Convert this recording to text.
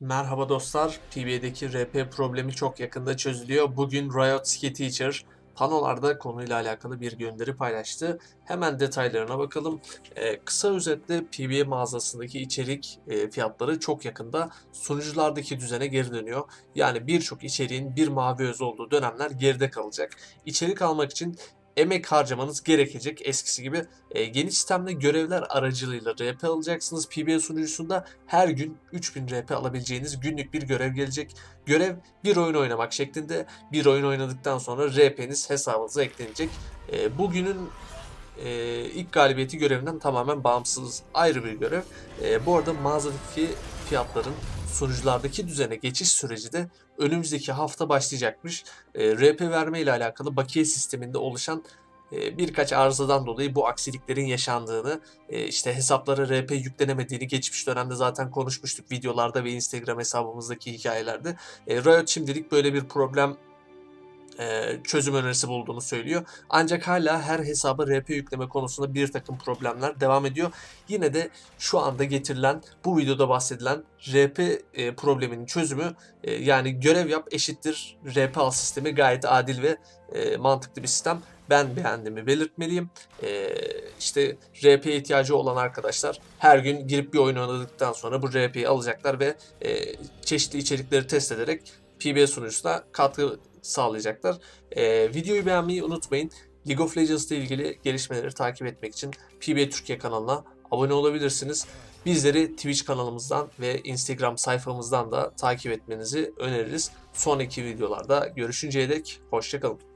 Merhaba dostlar. PB'deki RP problemi çok yakında çözülüyor. Bugün Riot Ski Teacher panolarda konuyla alakalı bir gönderi paylaştı. Hemen detaylarına bakalım. Ee, kısa özetle PB mağazasındaki içerik e, fiyatları çok yakında sunuculardaki düzene geri dönüyor. Yani birçok içeriğin bir mavi öz olduğu dönemler geride kalacak. İçerik almak için emek harcamanız gerekecek eskisi gibi. E, geniş sistemde görevler aracılığıyla RP alacaksınız. PB sunucusunda her gün 3000 RP alabileceğiniz günlük bir görev gelecek. Görev bir oyun oynamak şeklinde. Bir oyun oynadıktan sonra RP'niz hesabınıza eklenecek. E, bugünün e, ilk galibiyeti görevinden tamamen bağımsız ayrı bir görev. E, bu arada mağazadaki fiyatların sunuculardaki düzene geçiş süreci de önümüzdeki hafta başlayacakmış. E, RP verme ile alakalı bakiye sisteminde oluşan e, birkaç arızadan dolayı bu aksiliklerin yaşandığını, e, işte hesaplara RP yüklenemediğini geçmiş dönemde zaten konuşmuştuk videolarda ve Instagram hesabımızdaki hikayelerde. E, Riot şimdilik böyle bir problem e, çözüm önerisi bulduğunu söylüyor. Ancak hala her hesaba RP yükleme konusunda bir takım problemler devam ediyor. Yine de şu anda getirilen bu videoda bahsedilen RP e, probleminin çözümü e, yani görev yap eşittir RP al sistemi gayet adil ve mantıklı bir sistem. Ben beğendiğimi belirtmeliyim. E, işte RP'ye ihtiyacı olan arkadaşlar her gün girip bir oyun oynadıktan sonra bu RP'yi alacaklar ve e, çeşitli içerikleri test ederek PB sunucusuna katkı sağlayacaklar. Ee, videoyu beğenmeyi unutmayın. League of Legends ile ilgili gelişmeleri takip etmek için PB Türkiye kanalına abone olabilirsiniz. Bizleri Twitch kanalımızdan ve Instagram sayfamızdan da takip etmenizi öneririz. Sonraki videolarda görüşünceye dek hoşçakalın.